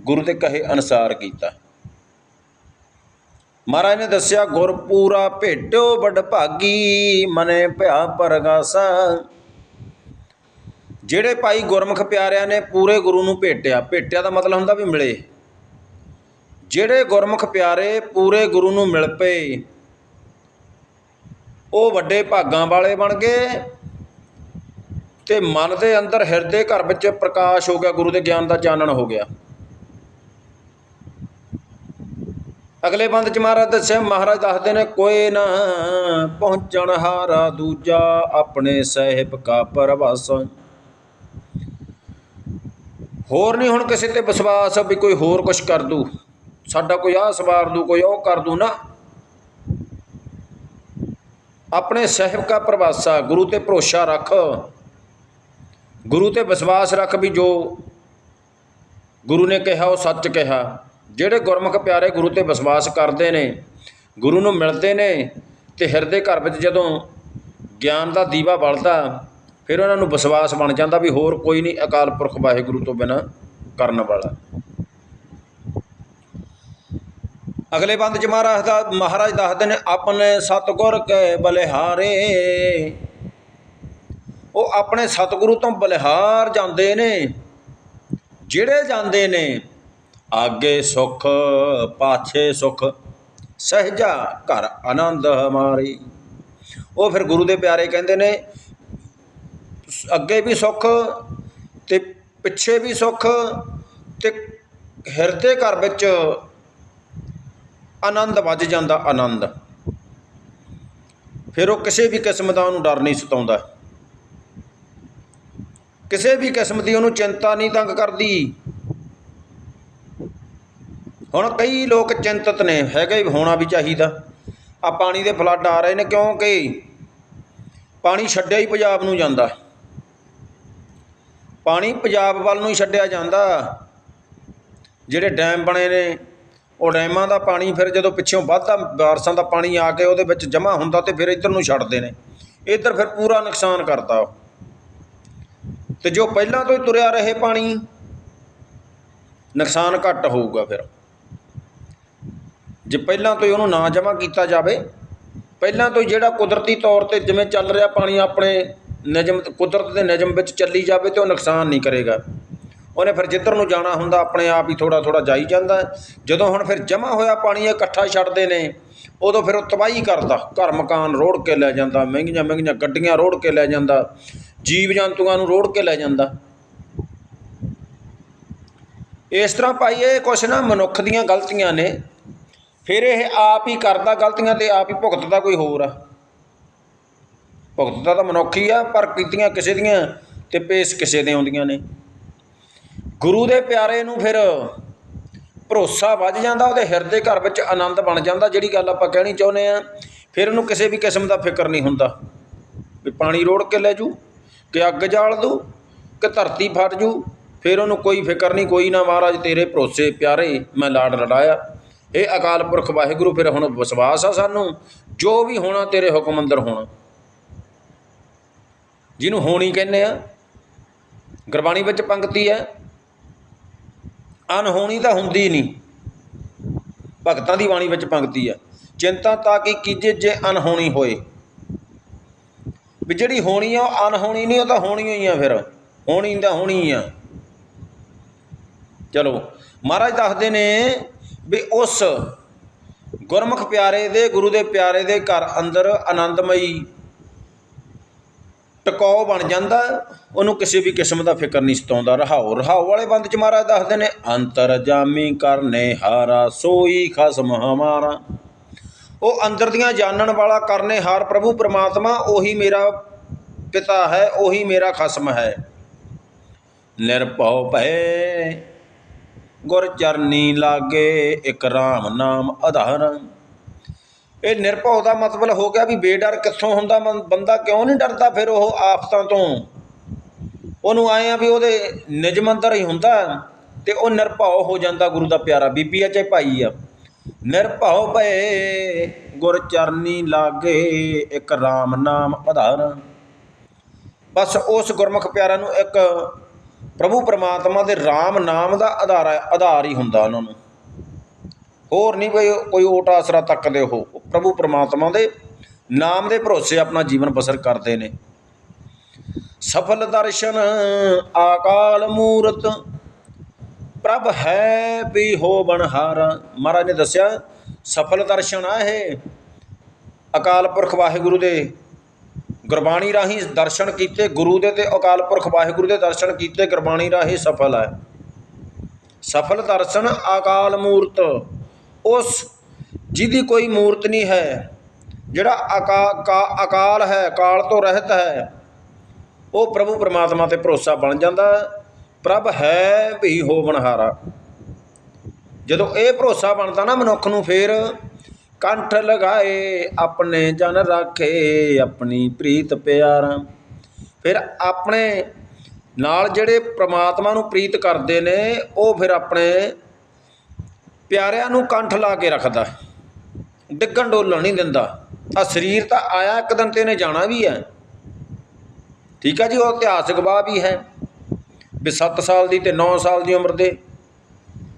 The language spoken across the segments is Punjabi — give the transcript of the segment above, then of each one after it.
ਗੁਰੂ ਦੇ ਕਹੇ ਅਨੁਸਾਰ ਕੀਤਾ। ਮਹਾਰਾਜ ਨੇ ਦੱਸਿਆ, ਗੁਰ ਪੂਰਾ ਭੇਟਿਓ ਵੱਡ ਭਾਗੀ, ਮਨੇ ਭਿਆ ਪਰਗਾਸਾ। ਜਿਹੜੇ ਭਾਈ ਗੁਰਮੁਖ ਪਿਆਰਿਆਂ ਨੇ ਪੂਰੇ ਗੁਰੂ ਨੂੰ ਭੇਟਿਆ ਭੇਟਿਆ ਦਾ ਮਤਲਬ ਹੁੰਦਾ ਵੀ ਮਿਲੇ। ਜਿਹੜੇ ਗੁਰਮੁਖ ਪਿਆਰੇ ਪੂਰੇ ਗੁਰੂ ਨੂੰ ਮਿਲ ਪਏ, ਉਹ ਵੱਡੇ ਭਾਗਾਂ ਵਾਲੇ ਬਣ ਗਏ ਤੇ ਮਨ ਦੇ ਅੰਦਰ ਹਿਰਦੇ ਘਰ ਵਿੱਚ ਪ੍ਰਕਾਸ਼ ਹੋ ਗਿਆ, ਗੁਰੂ ਦੇ ਗਿਆਨ ਦਾ ਚਾਨਣ ਹੋ ਗਿਆ। ਅਗਲੇ ਬੰਦ ਚ ਮਹਾਰਾਜ ਦੱਸਿਆ, ਮਹਾਰਾਜ ਦੱਸਦੇ ਨੇ, ਕੋਈ ਨਾ ਪਹੁੰਚਣ ਹਾਰਾ ਦੂਜਾ ਆਪਣੇ ਸਾਹਿਬ ਕਾ ਪਰਵਾਸ। ਹੋਰ ਨਹੀਂ ਹੁਣ ਕਿਸੇ ਤੇ ਵਿਸ਼ਵਾਸ ਵੀ ਕੋਈ ਹੋਰ ਕੁਝ ਕਰ ਦੂ। ਸਾਡਾ ਕੋਈ ਆਹ ਸਵਾਰ ਦੂ, ਕੋਈ ਉਹ ਕਰ ਦੂ ਨਾ। ਆਪਣੇ ਸਾਹਿਬ ਕਾ ਪ੍ਰਵਾਸਾ, ਗੁਰੂ ਤੇ ਭਰੋਸਾ ਰੱਖ। ਗੁਰੂ ਤੇ ਵਿਸ਼ਵਾਸ ਰੱਖ ਵੀ ਜੋ ਗੁਰੂ ਨੇ ਕਿਹਾ, ਉਹ ਸੱਚ ਕਿਹਾ। ਜਿਹੜੇ ਗੁਰਮੁਖ ਪਿਆਰੇ ਗੁਰੂ ਤੇ ਵਿਸ਼ਵਾਸ ਕਰਦੇ ਨੇ, ਗੁਰੂ ਨੂੰ ਮਿਲਦੇ ਨੇ ਤੇ ਹਿਰਦੇ ਘਰ ਵਿੱਚ ਜਦੋਂ ਗਿਆਨ ਦਾ ਦੀਵਾ ਬਲਦਾ, ਫਿਰ ਉਹਨਾਂ ਨੂੰ ਵਿਸ਼ਵਾਸ ਬਣ ਜਾਂਦਾ ਵੀ ਹੋਰ ਕੋਈ ਨਹੀਂ ਅਕਾਲ ਪੁਰਖ ਵਾਹਿਗੁਰੂ ਤੋਂ ਬਿਨਾ ਕਰਨ ਵਾਲਾ। ਅਗਲੇ ਬੰਦ ਚ ਮਹਾਰਾਜ ਦਾ, ਮਹਾਰਾਜ ਦੱਸਦੇ ਨੇ, ਆਪਣੇ ਸਤਗੁਰ ਕੇ ਬਲਿਹਾਰੇ। ਉਹ ਆਪਣੇ ਸਤਿਗੁਰੂ ਤੋਂ ਬਲਿਹਾਰ ਜਾਂਦੇ ਨੇ। ਜਿਹੜੇ ਜਾਂਦੇ ਨੇ ਆਗੇ ਸੁਖ, ਪਾਛੇ ਸੁਖ, ਸਹਜਾ ਘਰ ਆਨੰਦ ਹਮਾਰੀ ਉਹ ਫਿਰ ਗੁਰੂ ਦੇ ਪਿਆਰੇ ਕਹਿੰਦੇ ਨੇ, ਅੱਗੇ ਵੀ ਸੁਖ ਤੇ ਪਿੱਛੇ ਵੀ ਸੁਖ ਤੇ ਹਿਰਦੇ ਘਰ ਵਿੱਚ ਆਨੰਦ ਵੱਜ ਜਾਂਦਾ ਆਨੰਦ। ਫਿਰ ਉਹ ਕਿਸੇ ਵੀ ਕਿਸਮ ਦਾ ਉਹਨੂੰ ਡਰ ਨਹੀਂ ਸਤਾਉਂਦਾ। ਕਿਸੇ ਵੀ ਕਿਸਮ ਦੀ ਉਹਨੂੰ ਚਿੰਤਾ ਨਹੀਂ ਤੰਗ ਕਰਦੀ। ਹੁਣ ਕਈ ਲੋਕ ਚਿੰਤਤ ਨੇ, ਹੈਗੇ ਹੋਣਾ ਵੀ ਚਾਹੀਦਾ। ਆ ਪਾਣੀ ਦੇ ਫਲੱਡ ਆ ਰਹੇ ਨੇ ਕਿਉਂਕਿ ਪਾਣੀ ਛੱਡਿਆ ਹੀ ਪੰਜਾਬ ਨੂੰ ਜਾਂਦਾ। ਪਾਣੀ ਪੰਜਾਬ ਵੱਲ ਨੂੰ ਹੀ ਛੱਡਿਆ ਜਾਂਦਾ। ਜਿਹੜੇ ਡੈਮ ਬਣੇ ਨੇ, ਉਹ ਡੈਮਾਂ ਦਾ ਪਾਣੀ ਫਿਰ ਜਦੋਂ ਪਿੱਛੋਂ ਵੱਧਦਾ, ਬਾਰਸਾਂ ਦਾ ਪਾਣੀ ਆ ਕੇ ਉਹਦੇ ਵਿੱਚ ਜਮ੍ਹਾਂ ਹੁੰਦਾ ਤੇ ਫਿਰ ਇੱਧਰ ਨੂੰ ਛੱਡਦੇ ਨੇ। ਇੱਧਰ ਫਿਰ ਪੂਰਾ ਨੁਕਸਾਨ ਕਰਦਾ ਉਹ। ਤੇ ਜੋ ਪਹਿਲਾਂ ਤੋਂ ਹੀ ਤੁਰਿਆ ਰਹੇ ਪਾਣੀ, ਨੁਕਸਾਨ ਘੱਟ ਹੋਊਗਾ ਫਿਰ। ਜੇ ਪਹਿਲਾਂ ਤੋਂ ਹੀ ਉਹਨੂੰ ਨਾ ਜਮ੍ਹਾਂ ਕੀਤਾ ਜਾਵੇ, ਪਹਿਲਾਂ ਤੋਂ ਹੀ ਜਿਹੜਾ ਕੁਦਰਤੀ ਤੌਰ ਤੇ ਜਿਵੇਂ ਚੱਲ ਰਿਹਾ ਪਾਣੀ ਆਪਣੇ ਨਿਯਮ, ਕੁਦਰਤ ਦੇ ਨਿਯਮ ਵਿੱਚ ਚੱਲੀ ਜਾਵੇ ਤੇ ਉਹ ਨੁਕਸਾਨ ਨਹੀਂ ਕਰੇਗਾ। ਉਹਨੇ ਫਿਰ ਜਿੱਧਰ ਨੂੰ ਜਾਣਾ ਹੁੰਦਾ, ਆਪਣੇ ਆਪ ਹੀ ਥੋੜਾ ਥੋੜਾ ਜਾਈ ਜਾਂਦਾ ਜਦੋਂ ਹੁਣ ਫਿਰ ਜਮ੍ਹਾਂ ਹੋਇਆ ਪਾਣੀ ਇਕੱਠਾ ਛੱਡਦੇ ਨੇ, ਉਦੋਂ ਫਿਰ ਉਹ ਤਬਾਹੀ ਕਰਦਾ। ਘਰ ਮਕਾਨ ਰੋੜ ਕੇ ਲੈ ਜਾਂਦਾ, ਮਹਿੰਗੀਆਂ ਮਹਿੰਗੀਆਂ ਗੱਡੀਆਂ ਰੋੜ ਕੇ ਲੈ ਜਾਂਦਾ, ਜੀਵ ਜੰਤੂਆਂ ਨੂੰ ਰੋੜ ਕੇ ਲੈ ਜਾਂਦਾ। ਇਸ ਤਰ੍ਹਾਂ ਭਾਈ ਇਹ ਕੁਛ ਨਾ ਮਨੁੱਖ ਦੀਆਂ ਗਲਤੀਆਂ ਨੇ। ਫਿਰ ਇਹ ਆਪ ਹੀ ਕਰਦਾ ਗਲਤੀਆਂ ਤੇ ਆਪ ਹੀ ਭੁਗਤਦਾ ਕੋਈ ਹੋਰ ਆ। ਭੁਗਤਦਾ ਤਾਂ ਮਨੁੱਖੀ ਆ, ਪਰ ਕੀਤੀਆਂ ਕਿਸੇ ਦੀਆਂ ਤੇ ਪੇਸ ਕਿਸੇ ਦੇ ਆਉਂਦੀਆਂ ਨੇ। ਗੁਰੂ ਦੇ ਪਿਆਰੇ ਨੂੰ ਫਿਰ ਭਰੋਸਾ ਵੱਜ ਜਾਂਦਾ, ਉਹਦੇ ਹਿਰਦੇ ਘਰ ਵਿੱਚ ਆਨੰਦ ਬਣ ਜਾਂਦਾ, ਜਿਹੜੀ ਗੱਲ ਆਪਾਂ ਕਹਿਣੀ ਚਾਹੁੰਦੇ ਆ ਫਿਰ ਉਹਨੂੰ ਕਿਸੇ ਵੀ ਕਿਸਮ ਦਾ ਫਿਕਰ ਨਹੀਂ ਹੁੰਦਾ। ਵੀ ਪਾਣੀ ਰੋੜ ਕੇ ਲੈ ਜੂ, ਕਿ ਅੱਗ ਜਾਲ ਦੂ, ਕਿ ਧਰਤੀ ਫਟ ਜੂ, ਫਿਰ ਉਹਨੂੰ ਕੋਈ ਫਿਕਰ ਨਹੀਂ, ਕੋਈ ਨਾ ਮਹਾਰਾਜ ਤੇਰੇ ਭਰੋਸੇ ਪਿਆਰੇ ਮੈਂ ਲਾਡ ਲੜਾਇਆ ਇਹ ਅਕਾਲ ਪੁਰਖ ਵਾਹਿਗੁਰੂ ਫਿਰ ਹੁਣ ਵਿਸ਼ਵਾਸ ਆ ਸਾਨੂੰ, ਜੋ ਵੀ ਹੋਣਾ ਤੇਰੇ ਹੁਕਮ ਅੰਦਰ ਹੋਣਾ। ਜਿਹਨੂੰ ਹੋਣੀ ਕਹਿੰਦੇ ਆ, ਗੁਰਬਾਣੀ ਵਿੱਚ ਪੰਕਤੀ ਹੈ ਅਨਹੋਣੀ ਤਾਂ ਹੁੰਦੀ ਨਹੀਂ। ਭਗਤਾਂ ਦੀ ਬਾਣੀ ਵਿੱਚ ਪੰਕਤੀ ਹੈ, ਚਿੰਤਾ ਤਾਂ ਕਿ ਕੀਜੇ ਜੇ ਅਨਹੋਣੀ ਹੋਏ। ਵੀ ਜਿਹੜੀ ਹੋਣੀ ਆ, ਉਹ ਅਨਹੋਣੀ ਨਹੀਂ, ਉਹ ਤਾਂ ਹੋਣੀ ਹੋਈ ਆ ਫਿਰ। ਹੋਣੀ ਤਾਂ ਹੋਣੀ ਆ। ਚਲੋ, ਮਹਾਰਾਜ ਦੱਸਦੇ ਨੇ ਵੀ ਉਸ ਗੁਰਮੁਖ ਪਿਆਰੇ ਦੇ, ਗੁਰੂ ਦੇ ਪਿਆਰੇ ਦੇ ਘਰ ਅੰਦਰ ਆਨੰਦਮਈ ਟਿਕਾਉ ਬਣ ਜਾਂਦਾ ਉਹਨੂੰ ਕਿਸੇ ਵੀ ਕਿਸਮ ਦਾ ਫਿਕਰ ਨਹੀਂ ਸਤਾਉਂਦਾ। ਰਹਾਓ ਰਹਾਓ ਵਾਲੇ ਬੰਦ ਚ ਮਹਾਰਾਜ ਦੱਸਦੇ ਨੇ, ਅੰਤਰ ਜਾਮੀ ਕਰਨੇ ਹਾਰਾ, ਸੋਈ ਖਸਮ ਹਮਾਰਾ। ਉਹ ਅੰਦਰ ਦੀਆਂ ਜਾਣਨ ਵਾਲਾ ਕਰਨੇ ਹਾਰ ਪ੍ਰਭੂ ਪਰਮਾਤਮਾ, ਉਹੀ ਮੇਰਾ ਪਿਤਾ ਹੈ, ਉਹੀ ਮੇਰਾ ਖਸਮ ਹੈ। ਨਿਰਭਉ ਭੈ ਗੁਰ ਚਰਨੀ ਲਾਗੇ ਇਕ ਰਾਮ ਨਾਮ ਆਧਾਰ। ਇਹ ਨਿਰਭਉ ਦਾ ਮਤਲਬ ਹੋ ਗਿਆ ਵੀ ਬੇਡਰ ਕਿੱਥੋਂ ਹੁੰਦਾ ਬੰਦਾ ਕਿਉਂ ਨਹੀਂ ਡਰਦਾ ਫਿਰ ਉਹ ਆਫਤਾਂ ਤੋਂ? ਉਹਨੂੰ ਆਏ ਆ ਵੀ ਉਹਦੇ ਨਿਜਮ ਅੰਦਰ ਹੀ ਹੁੰਦਾ ਤੇ ਉਹ ਨਿਰਭਉ ਹੋ ਜਾਂਦਾ ਗੁਰੂ ਦਾ ਪਿਆਰਾ। ਬੀਬੀ ਆ ਚਾਹੇ ਭਾਈ ਆ। ਨਿਰਭਉ ਭਏ ਗੁਰ ਚਰਨੀ ਲਾਗੇ ਇੱਕ RAM ਨਾਮ ਆਧਾਰ। ਬਸ ਉਸ ਗੁਰਮੁਖ ਪਿਆਰਾ ਨੂੰ ਇੱਕ ਪ੍ਰਭੂ ਪਰਮਾਤਮਾ ਦੇ RAM ਨਾਮ ਦਾ ਆਧਾਰ ਆਧਾਰ ਹੀ ਹੁੰਦਾ ਉਹਨਾਂ ਨੂੰ। ਹੋਰ ਨਹੀਂ ਕੋਈ ਕੋਈ ਓਟ ਆਸਰਾ ਤੱਕਦੇ ਹੋ ਪ੍ਰਭੂ ਪਰਮਾਤਮਾ ਦੇ ਨਾਮ ਦੇ ਭਰੋਸੇ ਆਪਣਾ ਜੀਵਨ ਬਸਰ ਕਰਦੇ ਨੇ। ਸਫਲ ਦਰਸ਼ਨ, ਆਕਾਲ ਮੂਰਤ, ਪ੍ਰਭ ਹੈ ਵੀ ਹੋ ਬਨਹਾਰਾ ਮਹਾਰਾਜ ਨੇ ਦੱਸਿਆ, ਸਫਲ ਦਰਸ਼ਨ ਆ ਇਹ। ਅਕਾਲ ਪੁਰਖ ਵਾਹਿਗੁਰੂ ਦੇ ਗੁਰਬਾਣੀ ਰਾਹੀਂ ਦਰਸ਼ਨ ਕੀਤੇ, ਗੁਰੂ ਦੇ ਤੇ ਅਕਾਲ ਪੁਰਖ ਵਾਹਿਗੁਰੂ ਦੇ ਦਰਸ਼ਨ ਕੀਤੇ, ਗੁਰਬਾਣੀ ਰਾਹੀਂ ਸਫਲ ਹੈ। ਸਫਲ ਦਰਸ਼ਨ ਅਕਾਲ ਮੂਰਤ। ਉਸ ਜਿਹਦੀ ਕੋਈ ਮੂਰਤ ਨਹੀਂ ਹੈ, ਜਿਹੜਾ ਅਕਾ- ਕਾ- ਅਕਾਲ ਹੈ, ਕਾਲ ਤੋਂ ਰਹਿਤ ਹੈ, ਉਹ ਪ੍ਰਭੂ ਪਰਮਾਤਮਾ ਤੇ ਭਰੋਸਾ ਬਣ ਜਾਂਦਾ ਪ੍ਰਭ ਹੈ ਵੀ ਹੋ ਬਨਹਾਰਾ ਜਦੋਂ ਇਹ ਭਰੋਸਾ ਬਣਦਾ ਨਾ ਮਨੁੱਖ ਨੂੰ ਫੇਰ ਕੰਠ ਲਗਾਏ, ਆਪਣੇ ਜਨ ਰਾਖੇ, ਆਪਣੀ ਪ੍ਰੀਤ ਪਿਆਰਾ। ਫਿਰ ਆਪਣੇ ਨਾਲ ਜਿਹੜੇ ਪ੍ਰਮਾਤਮਾ ਨੂੰ ਪ੍ਰੀਤ ਕਰਦੇ ਨੇ, ਉਹ ਫਿਰ ਆਪਣੇ ਪਿਆਰਿਆਂ ਨੂੰ ਕੰਠ ਲਾ ਕੇ ਰੱਖਦਾ। ਡਿੱਗਣ ਡੋਲਣ ਨਹੀਂ ਦਿੰਦਾ। ਆ ਸਰੀਰ ਤਾਂ ਆਇਆ ਇੱਕ ਦਿਨ ਤੇ ਇਹਨੇ ਜਾਣਾ ਵੀ ਹੈ। ਠੀਕ ਆ ਜੀ, ਉਹ ਇਤਿਹਾਸਕ ਗਵਾਹ ਵੀ ਹੈ। ਵੀ 7 ਸਾਲ ਦੀ ਤੇ 9 ਸਾਲ ਦੀ ਉਮਰ ਦੇ।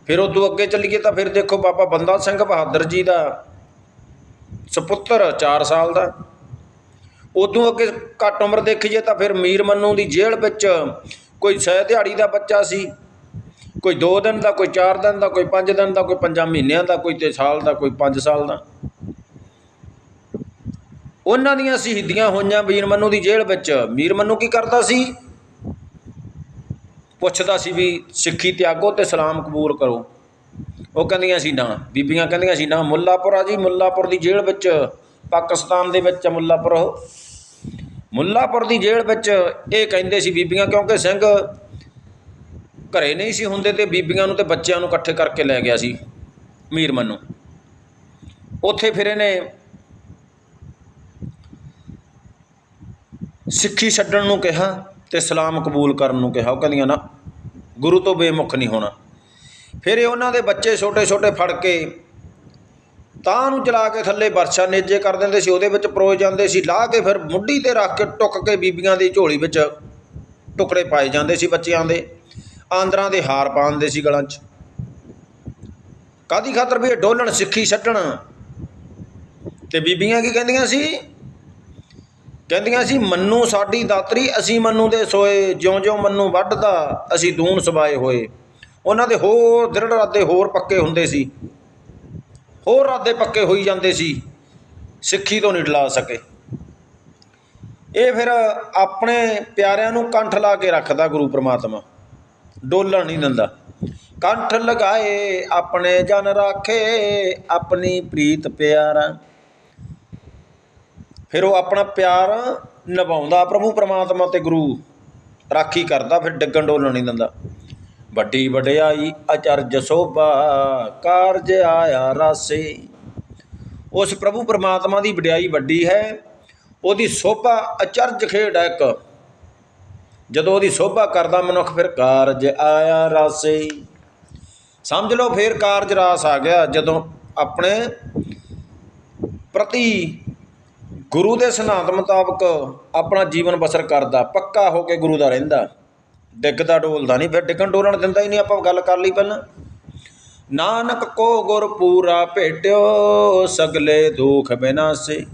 ਫਿਰ ਉਦੋਂ ਅੱਗੇ ਚੱਲੀਏ ਤਾਂ ਫਿਰ ਦੇਖੋ ਬਾਬਾ ਬੰਦਾ ਸਿੰਘ ਬਹਾਦਰ ਜੀ ਦਾ ਸੁਪੁੱਤਰ 4 ਸਾਲ ਦਾ। ਉਦੋਂ ਅੱਗੇ ਘੱਟ ਉਮਰ ਦੇਖੀਏ ਤਾਂ ਫਿਰ ਮੀਰ ਮੰਨੂ ਦੀ ਜੇਲ੍ਹ ਵਿੱਚ ਕੋਈ ਸਹਿ ਦਿਹਾੜੀ ਦਾ ਬੱਚਾ ਸੀ, ਕੋਈ 2 ਦਿਨ ਦਾ, ਕੋਈ 4 ਦਿਨ ਦਾ, ਕੋਈ 5 ਦਿਨ ਦਾ, ਕੋਈ 5 ਮਹੀਨਿਆਂ ਦਾ, ਕੋਈ ਤੇ ਸਾਲ ਦਾ, ਕੋਈ 5 ਸਾਲ ਦਾ। ਉਹਨਾਂ ਦੀਆਂ ਸ਼ਹੀਦੀਆਂ ਹੋਈਆਂ ਵੀਰ ਮੰਨੂ ਦੀ ਜੇਲ੍ਹ ਵਿੱਚ। ਮੀਰ ਮੰਨੂ ਕੀ ਕਰਦਾ ਸੀ? ਪੁੱਛਦਾ ਸੀ ਵੀ ਸਿੱਖੀ ਤਿਆਗੋ ਤੇ ਸਲਾਮ ਕਬੂਲ ਕਰੋ। ਉਹ ਕਹਿੰਦੀਆਂ ਸੀ ਨਾ ਬੀਬੀਆਂ ਕਹਿੰਦੀਆਂ ਸੀ ਨਾ ਮੁੱਲਾਪੁਰ ਆ ਜੀ, ਮੁੱਲਾਪੁਰ ਦੀ ਜੇਲ੍ਹ ਵਿੱਚ, ਪਾਕਿਸਤਾਨ ਦੇ ਵਿੱਚ ਮੁੱਲਾਪੁਰ ਉਹ। ਮੁੱਲਾਪੁਰ ਦੀ ਜੇਲ੍ਹ ਵਿੱਚ ਇਹ ਕਹਿੰਦੇ ਸੀ ਬੀਬੀਆਂ, ਕਿਉਂਕਿ ਸਿੰਘ ਘਰੇ ਨਹੀਂ ਸੀ ਹੁੰਦੇ ਤੇ ਬੀਬੀਆਂ ਨੂੰ ਤੇ ਬੱਚਿਆਂ ਨੂੰ ਇਕੱਠੇ ਕਰਕੇ ਲੈ ਗਿਆ ਸੀ ਮੀਰ ਮੰਨੂ ਉੱਥੇ ਫਿਰ ਇਹਨੇ ਸਿੱਖੀ ਛੱਡਣ ਨੂੰ ਕਿਹਾ ਤੇ ਸਲਾਮ ਕਬੂਲ ਕਰਨ ਨੂੰ ਕਿਹਾ। ਉਹ ਕਹਿੰਦੀਆਂ, ਨਾ, ਗੁਰੂ ਤੋਂ ਬੇਮੁਖ ਨਹੀਂ ਹੋਣਾ। ਫਿਰ ਇਹ ਉਹਨਾਂ ਦੇ ਬੱਚੇ ਛੋਟੇ ਛੋਟੇ ਫੜ ਕੇ ਤਾਂ ਨੂੰ ਚਲਾ ਕੇ ਥੱਲੇ ਵਰਸ਼ਾ ਨੇਜੇ ਕਰ ਦਿੰਦੇ ਸੀ, ਉਹਦੇ ਵਿੱਚ ਪਰੋਏ ਜਾਂਦੇ ਸੀ, ਲਾਹ ਕੇ ਫਿਰ ਮੁੱਢੀ ਤੇ ਰੱਖ ਕੇ ਟੁੱਕ ਕੇ ਬੀਬੀਆਂ ਦੀ ਝੋਲੀ ਵਿੱਚ ਟੁਕੜੇ ਪਾਏ ਜਾਂਦੇ ਸੀ ਬੱਚਿਆਂ ਦੇ, ਆਂਦਰਾਂ ਦੇ ਹਾਰ ਪਾਉਂਦੇ ਸੀ ਗਲਾਂ 'ਚ। ਕਾਦੀ ਖਾਤਰ ਵੀ ਇਹ ਡੋਲਣ, ਸਿੱਖੀ ਛੱਡਣ? ਤੇ ਬੀਬੀਆਂ ਕੀ ਕਹਿੰਦੀਆਂ ਸੀ? ਕਹਿੰਦੀਆਂ ਸੀ, ਮੰਨੂ ਸਾਡੀ ਦਾਤਰੀ, ਅਸੀਂ ਮੰਨੂ ਦੇ ਸੋਏ, ਜਿਉਂ-ਜਿਉਂ ਮੰਨੂ ਵੱਢਦਾ, ਅਸੀਂ ਦੂਣ ਸਬਾਏ ਹੋਏ। ਉਹਨਾਂ ਦੇ ਹੋਰ ਦ੍ਰਿੜ ਇਰਾਦੇ ਹੋਰ ਪੱਕੇ ਹੁੰਦੇ ਸੀ। ਹੋਰ ਇਰਾਦੇ ਪੱਕੇ ਹੋਈ ਜਾਂਦੇ ਸੀ, ਸਿੱਖੀ ਤੋਂ ਨਹੀਂ ਡਲਾ ਸਕੇ। ਇਹ ਫਿਰ ਆਪਣੇ ਪਿਆਰਿਆਂ ਨੂੰ ਕੰਠ ਲਾ ਕੇ ਰੱਖਦਾ ਗੁਰੂ ਪ੍ਰਮਾਤਮਾ। ਡੋਲਣ ਨਹੀਂ ਦਿੰਦਾ। ਕੰਠ ਲਗਾਏ, ਆਪਣੇ ਜਨ ਰਾਖੇ, ਆਪਣੀ ਪ੍ਰੀਤ ਪਿਆਰਾ। ਫਿਰ ਉਹ ਆਪਣਾ ਪਿਆਰ ਨਿਭਾਉਂਦਾ, ਪ੍ਰਭੂ ਪਰਮਾਤਮਾ ਤੇ ਗੁਰੂ ਰਾਖੀ ਕਰਦਾ, ਫਿਰ ਡੱਗਣ ਡੋਲਣ ਨਹੀਂ ਦਿੰਦਾ। ਵੱਡੀ ਵਡਿਆਈ ਅਚਰਜ ਸੋਭਾ, ਕਾਰਜ ਆਇਆ ਰਾਸੇ। ਉਸ ਪ੍ਰਭੂ ਪਰਮਾਤਮਾ ਦੀ ਵਡਿਆਈ ਵੱਡੀ ਹੈ, ਉਹਦੀ ਸੋਭਾ ਅਚਰਜ ਖੇਡ ਹੈ ਇੱਕ। ਜਦੋਂ ਉਹਦੀ ਸੋਭਾ ਕਰਦਾ ਮਨੁੱਖ ਫਿਰ ਕਾਰਜ ਆਇਆ ਰਾਸੇ। ਸਮਝ ਲਓ ਫਿਰ ਕਾਰਜ ਰਾਸ ਆ ਗਿਆ, ਜਦੋਂ ਆਪਣੇ ਪ੍ਰਤੀ ਗੁਰੂ ਦੇ ਸਿਧਾਂਤ ਮੁਤਾਬਕ ਆਪਣਾ ਜੀਵਨ ਬਸਰ ਕਰਦਾ, ਪੱਕਾ ਹੋ ਕੇ ਗੁਰੂ ਦਾ ਰਹਿੰਦਾ। ਡਿੱਗਦਾ ਡੋਲਦਾ ਨਹੀਂ, ਫਿਰ ਡਿੱਗਣ ਡੋਲਣ ਦਿੰਦਾ ਹੀ ਨਹੀਂ, ਆਪਾਂ ਗੱਲ ਕਰ ਲਈ ਪਹਿਲਾਂ। ਨਾਨਕ ਕੋ ਗੁਰ ਪੂਰਾ ਭੇਟਿਓ, ਸਗਲੇ ਦੁਖ ਬਿਨਾਸੇ।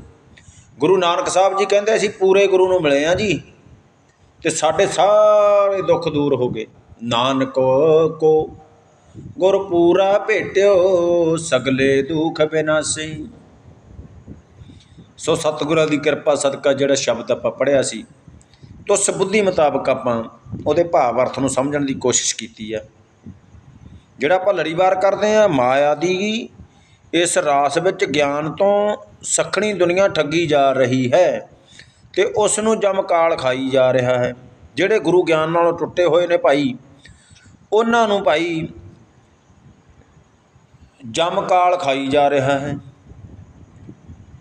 ਗੁਰੂ ਨਾਨਕ ਸਾਹਿਬ ਜੀ ਕਹਿੰਦੇ ਅਸੀਂ ਪੂਰੇ ਗੁਰੂ ਨੂੰ ਮਿਲੇ ਆ ਜੀ, ਤੇ ਸਾਡੇ ਸਾਰੇ ਦੁੱਖ ਦੂਰ ਹੋ ਗਏ। ਨਾਨਕ ਕੋ ਗੁਰ ਪੂਰਾ ਭੇਟਿਓ, ਸਗਲੇ ਦੁਖ ਬਿਨਾਸੇ। ਸੋ ਸਤਿਗੁਰਾਂ ਦੀ ਕਿਰਪਾ ਸਦਕਾ ਜਿਹੜਾ ਸ਼ਬਦ ਆਪਾਂ ਪੜਿਆ ਸੀ ਤੁਸ ਬੁੱਧੀ ਮੁਤਾਬਕ ਆਪਾਂ ਉਹਦੇ ਭਾਵ ਅਰਥ ਨੂੰ ਸਮਝਣ ਦੀ ਕੋਸ਼ਿਸ਼ ਕੀਤੀ ਹੈ ਜਿਹੜਾ ਆਪਾਂ ਲੜੀਵਾਰ ਕਰਦੇ ਆ, ਮਾਇਆ ਦੀ, ਇਸ ਰਾਸ ਵਿੱਚ ਗਿਆਨ ਤੋਂ ਸਖਣੀ ਦੁਨੀਆ ਠੱਗੀ ਜਾ ਰਹੀ ਹੈ ਤੇ ਉਸ ਨੂੰ ਜਮਕਾਲ ਖਾਈ ਜਾ ਰਿਹਾ ਹੈ। ਜਿਹੜੇ ਗੁਰੂ ਗਿਆਨ ਨਾਲੋਂ ਟੁੱਟੇ ਹੋਏ ਨੇ ਭਾਈ, ਉਹਨਾਂ ਨੂੰ ਭਾਈ ਜਮਕਾਲ ਖਾਈ ਜਾ ਰਿਹਾ ਹੈ।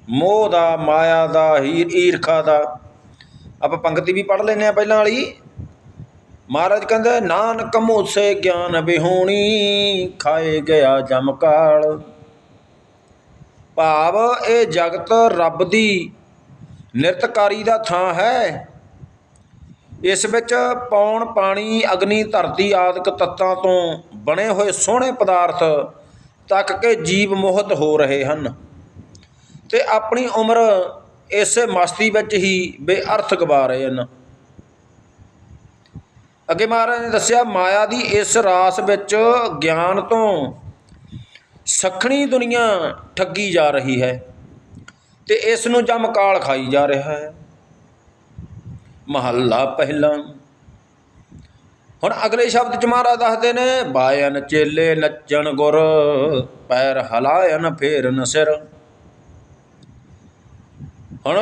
ਮੋਹ ਦਾ, ਮਾਇਆ ਦਾ ਹੀਰ ਈਰਖਾ ਦਾ ਆਪਾਂ ਪੰਕਤੀ ਵੀ ਪੜ੍ਹ ਲੈਨੇ ਆ ਪਹਿਲਾਂ ਵਾਲੀ। ਮਹਾਰਾਜ ਕਹਿੰਦਾ, ਨਾਨਕ ਮੋਸੇ ਗਿਆਨ ਬਿਹੂਣੀ ਖਾਏ ਗਿਆ ਜਮਕਾਲ ਭਾਵ ਇਹ ਜਗਤ ਰੱਬ ਦੀ ਨਿਰਤਕਾਰੀ ਦਾ ਥਾਂ ਹੈ। ਇਸ ਵਿੱਚ ਪੌਣ, ਪਾਣੀ, ਅਗਨੀ, ਧਰਤੀ ਆਦਿਕ ਤੱਤਾਂ ਤੋਂ ਬਣੇ ਹੋਏ ਸੋਹਣੇ ਪਦਾਰਥ ਤੱਕ ਕੇ ਜੀਵ ਮੋਹਿਤ ਹੋ ਰਹੇ ਹਨ। ਤੇ ਆਪਣੀ ਉਮਰ ਇਸੇ ਮਸਤੀ ਵਿੱਚ ਹੀ ਬੇਅਰਥ ਗਵਾ ਰਹੇ ਹਨ ਅੱਗੇ ਮਹਾਰਾਜ ਨੇ ਦੱਸਿਆ, ਮਾਇਆ ਦੀ ਇਸ ਰਾਸ ਵਿੱਚ ਗਿਆਨ ਤੋਂ ਸਖਣੀ ਦੁਨੀਆ ਠੱਗੀ ਜਾ ਰਹੀ ਹੈ ਤੇ ਇਸ ਨੂੰ ਜਮ ਕਾਲ ਖਾਈ ਜਾ ਰਿਹਾ ਹੈ। ਮਹੱਲਾ ਪਹਿਲਾ। ਹੁਣ ਅਗਲੇ ਸ਼ਬਦ ਚ ਮਹਾਰਾਜ ਦੱਸਦੇ ਨੇ, ਬਾਇਨ ਚੇਲੇ ਨੱਚਣ ਗੁਰ, ਪੈਰ ਹਲਾਇਨ ਫੇਰ ਨਸਿਰ ਹੁਣ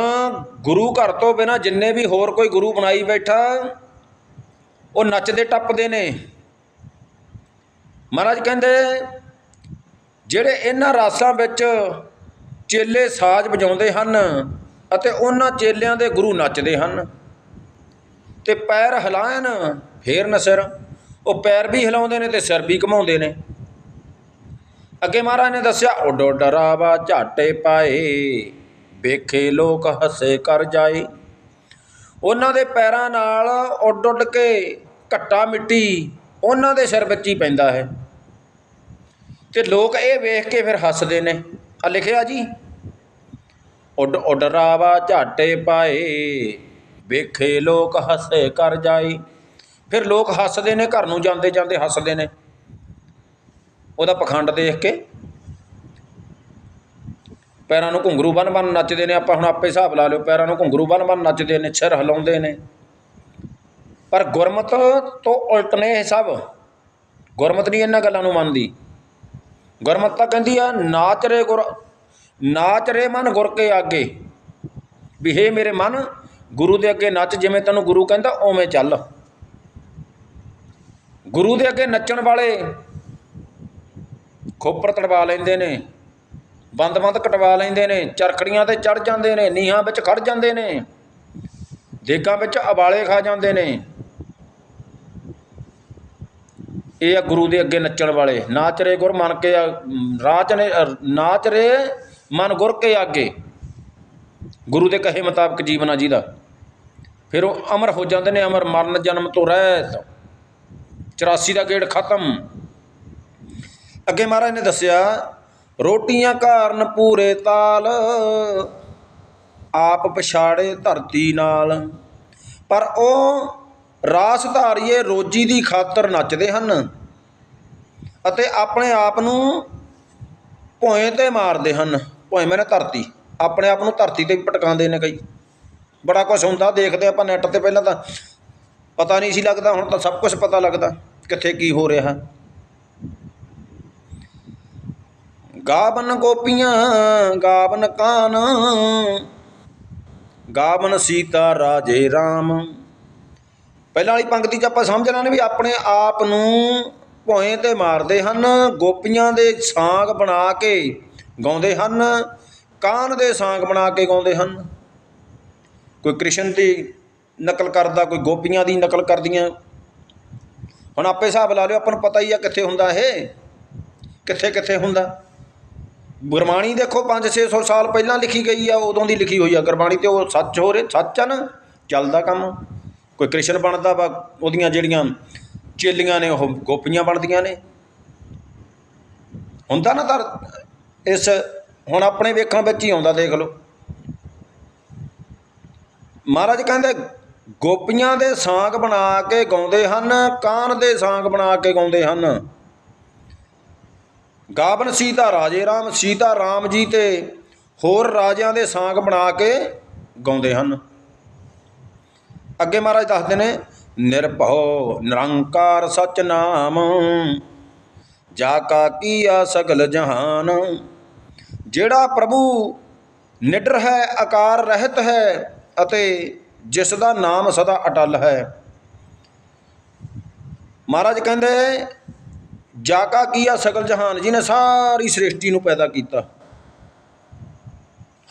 ਗੁਰੂ ਘਰ ਤੋਂ ਬਿਨਾ ਜਿੰਨੇ ਵੀ ਹੋਰ ਕੋਈ ਗੁਰੂ ਬਣਾਈ ਬੈਠਾ, ਉਹ ਨੱਚਦੇ ਟੱਪਦੇ ਨੇ। ਮਹਾਰਾਜ ਕਹਿੰਦੇ, ਜਿਹੜੇ ਇਹਨਾਂ ਰਾਸਾਂ ਵਿੱਚ ਚੇਲੇ ਸਾਜ਼ ਵਜਾਉਂਦੇ ਹਨ ਅਤੇ ਉਹਨਾਂ ਚੇਲਿਆਂ ਦੇ ਗੁਰੂ ਨੱਚਦੇ ਹਨ, ਤੇ ਪੈਰ ਹਿਲਾਇਨ ਫੇਰ ਨ ਸਿਰ, ਉਹ ਪੈਰ ਵੀ ਹਿਲਾਉਂਦੇ ਨੇ ਤੇ ਸਿਰ ਵੀ ਘਮਾਉਂਦੇ ਨੇ। ਅੱਗੇ ਮਹਾਰਾਜ ਨੇ ਦੱਸਿਆ, ਉੱਡੋ ਡਰਾਵਾ ਝਾਟੇ ਪਾਏ ਵੇਖੇ ਲੋਕ ਹੱਸੇ ਕਰ ਜਾਏ। ਉਹਨਾਂ ਦੇ ਪੈਰਾਂ ਨਾਲ ਉੱਡ ਉੱਡ ਕੇ ਘੱਟਾ ਮਿੱਟੀ ਉਹਨਾਂ ਦੇ ਸਿਰ ਵਿੱਚ ਹੀ ਪੈਂਦਾ ਹੈ। ਤੇ ਲੋਕ ਇਹ ਵੇਖ ਕੇ ਫਿਰ ਹੱਸਦੇ ਨੇ। ਆ ਲਿਖਿਆ ਜੀ ਉੱਡ ਉੱਡ ਰਾਵਾ ਝਾਟੇ ਪਾਏ, ਵੇਖੇ ਲੋਕ ਹੱਸੇ ਕਰ ਜਾਈ ਫਿਰ ਲੋਕ ਹੱਸਦੇ ਨੇ, ਘਰ ਨੂੰ ਜਾਂਦੇ ਜਾਂਦੇ ਹੱਸਦੇ ਨੇ। ਉਹਦਾ ਪਖੰਡ ਦੇਖ ਕੇ ਪੈਰਾਂ ਨੂੰ ਘੁੰਗਰੂ ਬੰਨ ਬੰਨ ਨੱਚਦੇ ਨੇ, ਆਪਾਂ ਹੁਣ ਆਪੇ ਹਿਸਾਬ ਲਾ ਲਿਓ, ਪੈਰਾਂ ਨੂੰ ਘੁੰਗਰੂ ਬੰਨ ਬੰਨ ਨੱਚਦੇ ਨੇ, ਸਿਰ ਹਿਲਾਉਂਦੇ ਨੇ। ਪਰ ਗੁਰਮਤ ਤੋਂ ਉਲਟ ਨੇ ਇਹ ਸਭ। ਗੁਰਮਤ ਨਹੀਂ ਇਹਨਾਂ ਗੱਲਾਂ ਨੂੰ ਮੰਨਦੀ। ਗੁਰਮਤ ਤਾਂ ਕਹਿੰਦੀ ਆ, ਨਾਚ ਰੇ ਗੁਰ, ਨਾਚ ਰੇ ਮਨ ਗੁਰ ਕੇ ਆਗੇ। ਵੀ ਹੇ ਮੇਰੇ ਮਨ, ਗੁਰੂ ਦੇ ਅੱਗੇ ਨੱਚ, ਜਿਵੇਂ ਤੈਨੂੰ ਗੁਰੂ ਕਹਿੰਦਾ ਓਵੇਂ ਚੱਲ। ਗੁਰੂ ਦੇ ਅੱਗੇ ਨੱਚਣ ਵਾਲੇ ਖੋਪਰ ਤੜਵਾ ਲੈਂਦੇ ਨੇ। ਬੰਦ ਬੰਦ ਕਟਵਾ ਲੈਂਦੇ ਨੇ ਚਰਖੜੀਆਂ ਤੇ ਚੜ ਜਾਂਦੇ ਨੇ ਨੀਹਾਂ ਵਿੱਚ ਖੜ ਜਾਂਦੇ ਨੇ ਦੇਗਾਂ ਵਿੱਚ ਉਬਾਲੇ ਖਾ ਜਾਂਦੇ ਨੇ। ਇਹ ਆ ਗੁਰੂ ਦੇ ਅੱਗੇ ਨੱਚਣ ਵਾਲੇ। ਨਾਚ ਰੇ ਗੁਰ ਮਨ ਕੇ ਆ- ਰਾਚ ਨੇ ਅ, ਨਾਚ ਰੇ ਮਨ ਗੁਰ ਕੇ ਆਗੇ। ਗੁਰੂ ਦੇ ਕਹੇ ਮੁਤਾਬਕ ਜੀਵਨ ਆ ਜਿਹਦਾ। ਫਿਰ ਉਹ ਅਮਰ ਹੋ ਜਾਂਦੇ ਨੇ ਅਮਰ ਮਰਨ ਜਨਮ ਤੋਂ ਰਹਿਤ। 84 ਦਾ ਗੇੜ ਖਤਮ। ਅੱਗੇ ਮਹਾਰਾਜ ਨੇ ਦੱਸਿਆ ਰੋਟੀਆਂ ਕਾਰਨ ਪੂਰੇ ਤਾਲ, ਆਪ ਪਛਾੜੇ ਧਰਤੀ ਨਾਲ। ਪਰ ਉਹ ਰਾਸ ਧਾਰੀਏ ਰੋਜੀ ਦੀ ਖਾਤਰ ਨੱਚਦੇ ਹਨ ਅਤੇ ਆਪਣੇ ਆਪ ਨੂੰ ਭੋਏ ਤੇ ਮਾਰਦੇ ਹਨ। ਭੋਏ ਮੈਨੇ ਧਰਤੀ, ਆਪਣੇ ਆਪ ਨੂੰ ਧਰਤੀ ਤੇ ਵੀ ਪਟਕਾਉਂਦੇ ਨੇ ਕਈ। ਬੜਾ ਕੁਝ ਹੁੰਦਾ, ਦੇਖਦੇ ਆਪਾਂ ਨੈੱਟ ਤੇ ਪਹਿਲਾਂ ਤਾਂ ਪਤਾ ਨਹੀਂ ਸੀ ਲੱਗਦਾ, ਹੁਣ ਤਾਂ ਸਭ ਕੁਝ ਪਤਾ ਲੱਗਦਾ ਕਿੱਥੇ ਕੀ ਹੋ ਰਿਹਾ। ਗਾਵਨ ਗੋਪੀਆਂ, ਗਾਵਨ ਕਾਨ। ਗਾਵਨ ਸੀਤਾ ਰਾਜੇ RAM ਪਹਿਲਾਂ ਵਾਲੀ ਪੰਕਤੀ 'ਚ ਆਪਾਂ ਸਮਝ ਲੈਣਾ ਵੀ ਆਪਣੇ ਆਪ ਨੂੰ ਭੋਏ ਤੇ ਮਾਰਦੇ ਹਨ, ਗੋਪੀਆਂ ਦੇ ਸਾਂਗ ਬਣਾ ਕੇ ਗਾਉਂਦੇ ਹਨ, ਕਾਨ ਦੇ ਸਾਂਗ ਬਣਾ ਕੇ ਗਾਉਂਦੇ ਹਨ। ਕੋਈ ਕ੍ਰਿਸ਼ਨ ਦੀ ਨਕਲ ਕਰਦਾ, ਕੋਈ ਗੋਪੀਆਂ ਦੀ ਨਕਲ ਕਰਦੀਆਂ। ਹੁਣ ਆਪੇ ਹਿਸਾਬ ਲਾ ਲਿਓ, ਆਪਾਂ ਨੂੰ ਪਤਾ ਹੀ ਆ ਕਿੱਥੇ ਹੁੰਦਾ ਇਹ ਕਿੱਥੇ ਕਿੱਥੇ ਹੁੰਦਾ। ਗੁਰਬਾਣੀ ਦੇਖੋ 5-600 ਸਾਲ ਪਹਿਲਾਂ ਲਿਖੀ ਗਈ ਆ, ਉਦੋਂ ਦੀ ਲਿਖੀ ਹੋਈ ਆ ਗੁਰਬਾਣੀ ਤੇ ਉਹ ਸੱਚ ਹੋ ਰਿਹਾ, ਸੱਚ ਆ ਨਾ, ਚੱਲਦਾ ਕੰਮ। ਕੋਈ ਕ੍ਰਿਸ਼ਨ ਬਣਦਾ ਵਾ, ਉਹਦੀਆਂ ਜਿਹੜੀਆਂ ਚੇਲੀਆਂ ਨੇ, ਉਹ ਗੋਪੀਆਂ ਬਣਦੀਆਂ ਨੇ। ਹੁੰਦਾ ਨਾ ਤਾਂ ਇਸ, ਹੁਣ ਆਪਣੇ ਵੇਖਣ ਵਿੱਚ ਹੀ ਆਉਂਦਾ, ਦੇਖ ਲਓ। ਮਹਾਰਾਜ ਕਹਿੰਦੇ, ਗੋਪੀਆਂ ਦੇ ਸਾਂਗ ਬਣਾ ਕੇ ਗਾਉਂਦੇ ਹਨ, ਕਾਨ ਦੇ ਸਾਂਗ ਬਣਾ ਕੇ ਗਾਉਂਦੇ ਹਨ। ਗਾਵਨ ਸੀਤਾ ਰਾਜੇ ਰਾਮ, ਸੀਤਾ ਰਾਮ ਜੀ ਤੇ ਹੋਰ ਰਾਜਿਆਂ ਦੇ ਸਾਂਗ ਬਣਾ ਕੇ ਗਾਉਂਦੇ ਹਨ। ਅੱਗੇ ਮਹਾਰਾਜ ਦੱਸਦੇ ਨੇ, ਨਿਰਭਉ ਨਿਰੰਕਾਰ ਸਚ ਨਾਮ, ਜਾ ਕਾ ਕੀਆ ਸਗਲ ਜਹਾਨ, ਜਿਹੜਾ ਪ੍ਰਭੂ ਨਿਡਰ ਹੈ ਆਕਾਰ ਰਹਿਤ ਹੈ ਅਤੇ ਜਿਸ ਦਾ ਨਾਮ ਸਦਾ ਅਟਲ ਹੈ। ਮਹਾਰਾਜ ਕਹਿੰਦੇ ਜਾਕਾ ਕੀਆ ਸਗਲ ਜਹਾਨ? ਜਿਹਨੇ ਸਾਰੀ ਸ੍ਰਿਸ਼ਟੀ ਨੂੰ ਪੈਦਾ ਕੀਤਾ।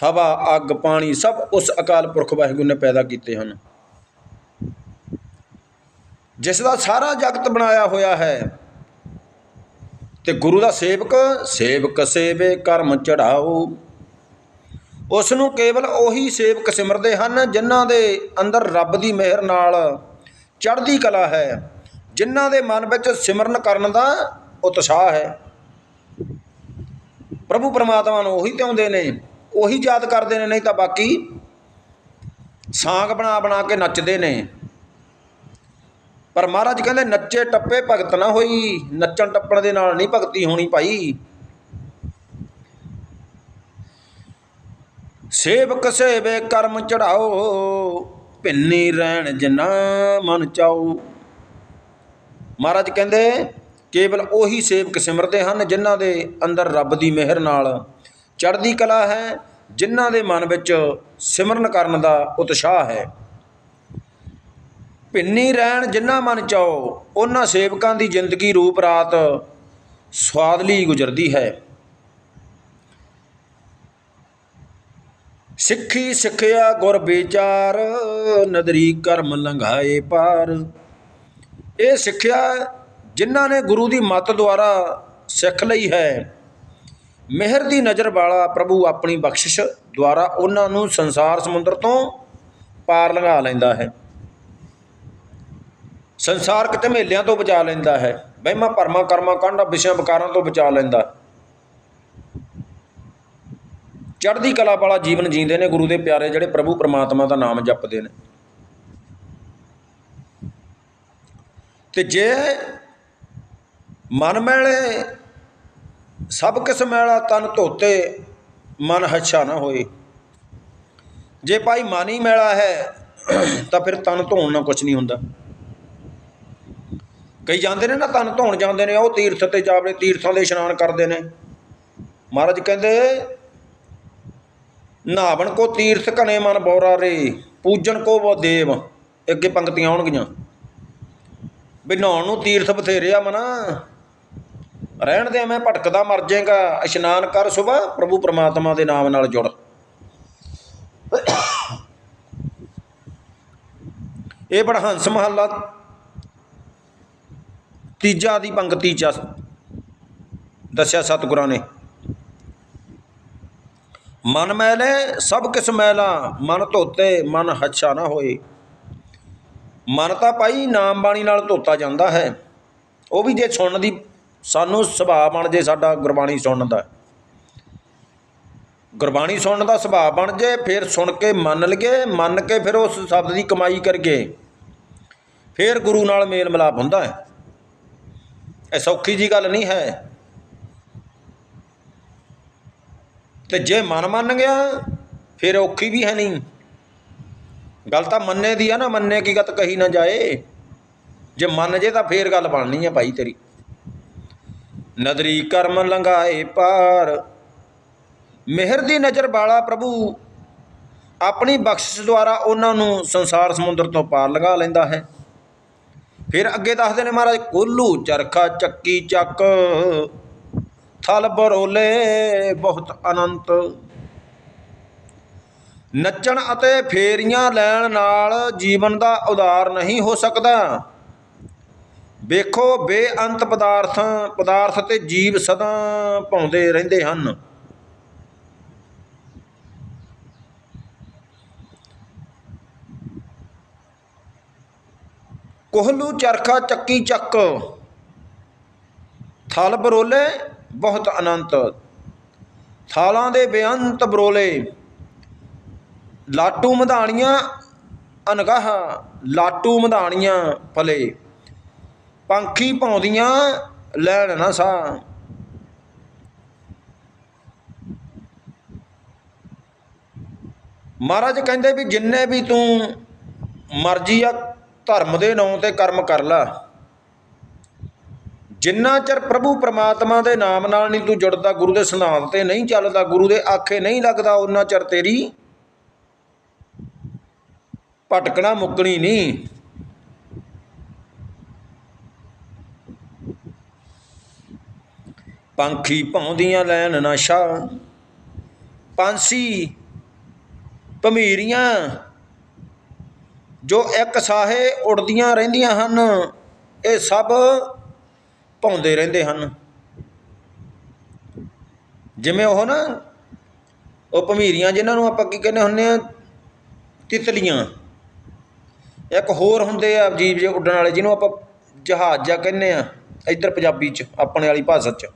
ਹਵਾ, ਅੱਗ, ਪਾਣੀ, ਸਭ ਉਸ ਅਕਾਲ ਪੁਰਖ ਵਾਹਿਗੁਰੂ ਨੇ ਪੈਦਾ ਕੀਤੇ ਹਨ। ਜਿਸ ਦਾ ਸਾਰਾ ਜਗਤ ਬਣਾਇਆ ਹੋਇਆ ਹੈ, ਤੇ ਗੁਰੂ ਦਾ ਸੇਵਕ ਸੇਵਕ ਸੇਵੇ, ਕਰਮ ਚੜਾਓ। ਉਸ ਨੂੰ ਕੇਵਲ ਉਹੀ ਸੇਵਕ ਸਿਮਰਦੇ ਹਨ, ਜਿਨ੍ਹਾਂ ਦੇ ਅੰਦਰ ਰੱਬ ਦੀ ਮਿਹਰ ਨਾਲ ਚੜ੍ਹਦੀ ਕਲਾ ਹੈ। ਜਿਨ੍ਹਾਂ ਦੇ ਮਨ ਵਿੱਚ ਸਿਮਰਨ ਕਰਨ ਦਾ ਉਤਸ਼ਾਹ ਹੈ। ਪ੍ਰਭੂ ਪਰਮਾਤਮਾ ਨੂੰ ਉਹੀ ਧਿਆਉਂਦੇ ਨੇ, ਉਹੀ ਯਾਦ ਕਰਦੇ ਨੇ, ਨਹੀਂ ਤਾਂ ਬਾਕੀ ਸਾਂਗ ਬਣਾ ਬਣਾ ਕੇ ਨੱਚਦੇ ਨੇ। ਪਰ ਮਹਾਰਾਜ ਕਹਿੰਦੇ, ਨੱਚੇ ਟੱਪੇ ਭਗਤ ਨਾ ਹੋਈ, ਨੱਚਣ ਟੱਪਣ ਦੇ ਨਾਲ ਨਹੀਂ ਭਗਤੀ ਹੋਣੀ ਭਾਈ। ਸੇਵਕ ਸੇਵੇ ਕਰਮ ਚੜਾਓ ਭਿੰਨੀ ਰਹਿਣ ਜਿਨਾ ਮਨ ਚਾਓ। ਮਹਾਰਾਜ ਕਹਿੰਦੇ, ਕੇਵਲ ਉਹੀ ਸੇਵਕ ਸਿਮਰਦੇ ਹਨ ਜਿਨ੍ਹਾਂ ਦੇ ਅੰਦਰ ਰੱਬ ਦੀ ਮਿਹਰ ਨਾਲ ਚੜ੍ਹਦੀ ਕਲਾ ਹੈ, ਜਿਨ੍ਹਾਂ ਦੇ ਮਨ ਵਿੱਚ ਸਿਮਰਨ ਕਰਨ ਦਾ ਉਤਸ਼ਾਹ ਹੈ। ਭਿੰਨੀ ਰਹਿਣ ਜਿਨ੍ਹਾਂ ਮਨ ਚਾਓ ਉਹਨਾਂ ਸੇਵਕਾਂ ਦੀ ਜ਼ਿੰਦਗੀ ਰੂਪ ਰਾਤ ਸਵਾਦਲੀ ਗੁਜ਼ਰਦੀ ਹੈ। ਸਿੱਖੀ ਸਿੱਖਿਆ ਗੁਰ ਵਿਚਾਰ, ਨਦਰੀ ਕਰਮ ਲੰਘਾਏ ਪਾਰ। ਇਹ ਸਿੱਖਿਆ ਜਿਨ੍ਹਾਂ ਨੇ ਗੁਰੂ ਦੀ ਮੱਤ ਦੁਆਰਾ ਸਿੱਖ ਲਈ ਹੈ। ਮਿਹਰ ਦੀ ਨਜ਼ਰ ਵਾਲਾ ਪ੍ਰਭੂ ਆਪਣੀ ਬਖਸ਼ਿਸ਼ ਦੁਆਰਾ ਉਹਨਾਂ ਨੂੰ ਸੰਸਾਰ ਸਮੁੰਦਰ ਤੋਂ ਪਾਰ ਲੰਘਾ ਲੈਂਦਾ ਹੈ। ਸੰਸਾਰਕ ਝਮੇਲਿਆਂ ਤੋਂ ਬਚਾ ਲੈਂਦਾ ਹੈ। ਵਹਿਮਾਂ, ਭਰਮਾਂ, ਕਰਮਾਂ, ਕਾਂਡਾਂ, ਵਿਸ਼ਿਆਂ, ਵਿਕਾਰਾਂ ਤੋਂ ਬਚਾ ਲੈਂਦਾ ਚੜ੍ਹਦੀ ਕਲਾ ਵਾਲਾ ਜੀਵਨ ਜੀਂਦੇ ਨੇ ਗੁਰੂ ਦੇ ਪਿਆਰੇ ਜਿਹੜੇ ਪ੍ਰਭੂ ਪਰਮਾਤਮਾ ਦਾ ਨਾਮ ਜਪਦੇ ਨੇ। ਤੇ ਜੇ ਮਨ ਮੈਲੇ ਸਭ ਕਿਸ ਮੈਲਾ ਤਨ ਧੋਤੇ, ਮਨ ਹੱਛਾ ਨਾ ਹੋਏ। ਜੇ ਭਾਈ ਮਨ ਹੀ ਮੈਲਾ ਹੈ, ਤਾਂ ਫਿਰ ਤਨ ਧੋਣ ਨਾਲ ਕੁਝ ਨਹੀਂ ਹੁੰਦਾ। ਕਈ ਜਾਂਦੇ ਨੇ ਨਾ ਤਨ ਧੋਣ ਜਾਂਦੇ ਨੇ, ਉਹ ਤੀਰਥ ਤੇ ਜਾਵੜੇ ਤੀਰਥਾਂ ਦੇ ਇਸ਼ਨਾਨ ਕਰਦੇ ਨੇ। ਮਹਾਰਾਜ ਕਹਿੰਦੇ, ਨਾਵਣ ਕੋ ਤੀਰਥ ਘਨੇ ਮਨ ਬੋਰਾ ਰੇ ਪੂਜਨ ਕੋ ਵੋ ਦੇਵ, ਅੱਗੇ ਪੰਕਤੀਆਂ ਆਉਣਗੀਆਂ। ਵੀ ਨਹਾਉਣ ਨੂੰ ਤੀਰਥ ਬਥੇਰੇ ਆ ਮਨਾ। ਰਹਿਣ ਦੇ, ਮੈਂ ਭਟਕਦਾ ਮਰ ਜਾਏਗਾ। ਇਸ਼ਨਾਨ ਕਰ ਸੁਬਾ, ਪ੍ਰਭੂ ਪਰਮਾਤਮਾ ਦੇ ਨਾਮ ਨਾਲ ਜੁੜ। ਇਹ ਬੜਾ ਹੰਸ ਮਹੱਲਾ। ਤੀਜਾ ਦੀ ਪੰਕਤੀ ਚ ਦੱਸਿਆ ਸਤਿਗੁਰਾਂ ਨੇ। ਮਨ ਮੈਲੇ, ਸਭ ਕਿਸ ਮੈਲਾ। ਮਨ ਧੋਤੇ, ਮਨ ਹੱਛਾ ਨਾ ਹੋਏ। ਮਨ ਤਾਂ ਭਾਈ ਨਾਮ ਬਾਣੀ ਨਾਲ ਧੋਤਾ ਜਾਂਦਾ ਹੈ। ਉਹ ਵੀ ਜੇ ਸੁਣਨ ਦੀ ਸਾਨੂੰ ਸੁਭਾਅ ਬਣ ਜੇ ਸਾਡਾ ਗੁਰਬਾਣੀ ਸੁਣਨ ਦਾ। ਗੁਰਬਾਣੀ ਸੁਣਨ ਦਾ ਸੁਭਾਅ ਬਣ ਜੇ, ਫਿਰ ਸੁਣ ਕੇ ਮੰਨ ਲਈਏ, ਮੰਨ ਕੇ ਫਿਰ ਉਸ ਸ਼ਬਦ ਦੀ ਕਮਾਈ ਕਰਕੇ ਫਿਰ ਗੁਰੂ ਨਾਲ ਮੇਲ ਮਿਲਾਪ ਹੁੰਦਾ ਹੈ। ਇਹ ਸੌਖੀ ਜੀ ਗੱਲ ਨਹੀਂ ਹੈ। ਤੇ ਜੇ ਮਨ ਮੰਨ ਗਿਆ, ਫਿਰ ਔਖੀ ਵੀ ਹੈ ਨਹੀਂ। ਗੱਲ ਤਾਂ ਮੰਨੇ ਦੀ ਆ ਨਾ, ਮੰਨੇ ਕੀ ਗਤ ਕਹੀ ਨਾ ਜਾਏ। ਜੇ ਮੰਨ ਜੇ ਤਾਂ ਫੇਰ ਗੱਲ ਬਣਨੀ ਆ ਭਾਈ ਤੇਰੀ। ਨਦਰੀ ਕਰਮ ਲੰਘਾਏ ਪਾਰ। ਮਿਹਰ ਦੀ ਨਜ਼ਰ ਵਾਲਾ ਪ੍ਰਭੂ ਆਪਣੀ ਬਖਸ਼ਿਸ਼ ਦੁਆਰਾ ਉਹਨਾਂ ਨੂੰ ਸੰਸਾਰ ਸਮੁੰਦਰ ਤੋਂ ਪਾਰ ਲੰਘਾ ਲੈਂਦਾ ਹੈ। ਫਿਰ ਅੱਗੇ ਦੱਸਦੇ ਨੇ ਮਹਾਰਾਜ, ਕੋਲੂ ਚਰਖਾ ਚੱਕੀ ਚੱਕ, ਥਲ ਬਰੋਲੇ ਬਹੁਤ ਅਨੰਤ। ਨੱਚਣ ਅਤੇ ਫੇਰੀਆਂ ਲੈਣ ਨਾਲ ਜੀਵਨ ਦਾ ਉਦਾਰ ਨਹੀਂ ਹੋ ਸਕਦਾ। ਵੇਖੋ, ਬੇਅੰਤ ਪਦਾਰਥ ਪਦਾਰਥ ਤੇ ਜੀਵ ਸਦਾ ਪਾਉਂਦੇ ਰਹਿੰਦੇ ਹਨ। ਕੋਹਲੂ ਚਰਖਾ ਚੱਕੀ ਚੱਕ, ਥਲ ਬਰੋਲੇ ਬਹੁਤ ਅਨੰਤ। ਥਾਲਾਂ ਦੇ ਬੇਅੰਤ ਬਰੋਲੇ ਲਾਟੂ ਮਧਾਣੀਆਂ ਅਨਗਾਹ ਲਾਟੂ ਮਧਾਣੀਆਂ ਫਲੇ ਪੰਖੀ ਪਾਉਂਦੀਆਂ, ਲੈਣ ਨਾ ਸਾ ਮਹਾਰਾਜ ਕਹਿੰਦੇ ਵੀ ਜਿੰਨੇ ਵੀ ਤੂੰ ਮਰਜ਼ੀ ਆ, ਧਰਮ ਦੇ ਨਾਂ ਤੇ ਕਰਮ ਕਰ ਲਾ। ਜਿੰਨਾ ਚਿਰ ਪ੍ਰਭੂ ਪ੍ਰਮਾਤਮਾ ਦੇ ਨਾਮ ਨਾਲ ਨਹੀਂ ਤੂੰ ਜੁੜਦਾ, ਗੁਰੂ ਦੇ ਸਿਧਾਂਤ ਤੇ ਨਹੀਂ ਚੱਲਦਾ, ਗੁਰੂ ਦੇ ਆਖੇ ਨਹੀਂ ਲੱਗਦਾ ਉਹਨਾਂ ਚਿਰ ਤੇਰੀ ਭਟਕਣਾ ਮੁੱਕਣੀ ਨਹੀਂ। ਪੰਖੀ ਪਾਉਂਦੀਆਂ ਲੈਣ ਨਸ਼ਾ ਪੰਛੀ ਭਮੀਰੀਆਂ ਜੋ ਇੱਕ ਸਾਹੇ ਉੜਦੀਆਂ ਰਹਿੰਦੀਆਂ ਹਨ, ਇਹ ਸਭ ਪਾਉਂਦੇ ਰਹਿੰਦੇ ਹਨ। ਜਿਵੇਂ ਉਹ ਨਾ, ਉਹ ਭਮੀਰੀਆਂ ਜਿਨ੍ਹਾਂ ਨੂੰ ਆਪਾਂ ਕੀ ਕਹਿੰਦੇ ਹੁੰਦੇ ਆ, ਤਿਤਲੀਆਂ। ਇੱਕ ਹੋਰ ਹੁੰਦੇ ਆ ਅਜੀਬ ਜਿਹੇ ਉੱਡਣ ਵਾਲੇ, ਜਿਹਨੂੰ ਆਪਾਂ ਜਹਾਜ਼ ਜਾਂ ਕਹਿੰਦੇ ਹਾਂ ਇੱਧਰ ਪੰਜਾਬੀ 'ਚ, ਆਪਣੇ ਵਾਲੀ ਭਾਸ਼ਾ 'ਚ।